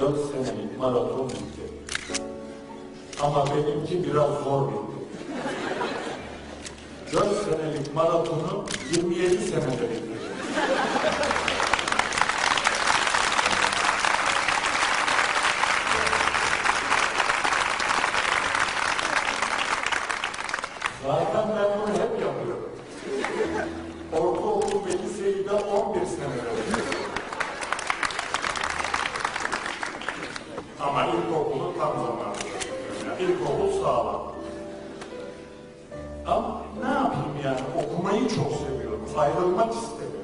Dört senelik maraton bitti. Ama benimki biraz zor bitti. Dört senelik maratonu 27 senede bitirdim. Zaten ben bunu hep yapıyorum. Ortaokul ve liseyi de 11 sene öğrendim. Ama ilkokulu tam zamanında. Yani ilkokul sağlam. Ama ne yapayım yani okumayı çok seviyorum. Ayrılmak istemiyorum.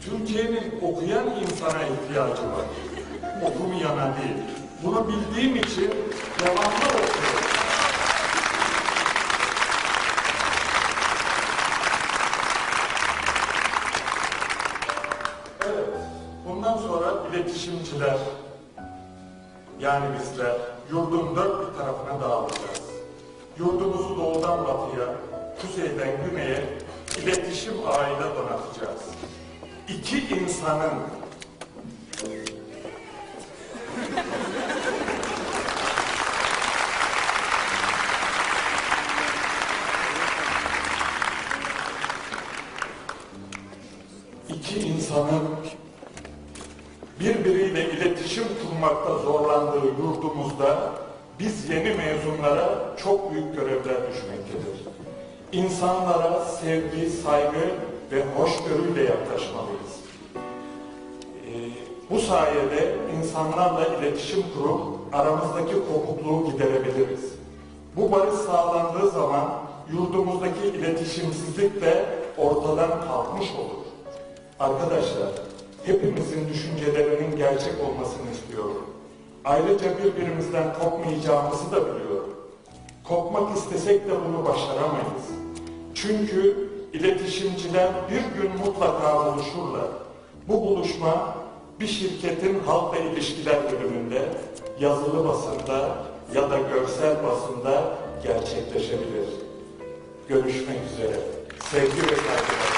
Türkiye'nin okuyan insana ihtiyacı var. Okumayana değil. Bunu bildiğim için devamlı okuyorum. Evet, bundan sonra iletişimciler, yani bizler yurdun dört bir tarafına dağılacağız. Yurdumuzu doğudan batıya, kuzeyden güneye iletişim ağıyla donatacağız. İki insanın iki insanın birbiriyle iletişim kurmakta zorlandığı yurdumuzda biz yeni mezunlara çok büyük görevler düşmektedir. İnsanlara sevgi, saygı ve hoşgörüyle yaklaşmalıyız. Ee, bu sayede insanlarla iletişim kurup aramızdaki kopukluğu giderebiliriz. Bu barış sağlandığı zaman yurdumuzdaki iletişimsizlik de ortadan kalkmış olur. Arkadaşlar, hepimizin düşüncelerinin gerçek olmasını istiyorum. Ayrıca birbirimizden kopmayacağımızı da biliyorum. Kopmak istesek de bunu başaramayız. Çünkü iletişimciler bir gün mutlaka buluşurlar. Bu buluşma bir şirketin halkla ilişkiler bölümünde, yazılı basında ya da görsel basında gerçekleşebilir. Görüşmek üzere. Sevgi ve saygılar.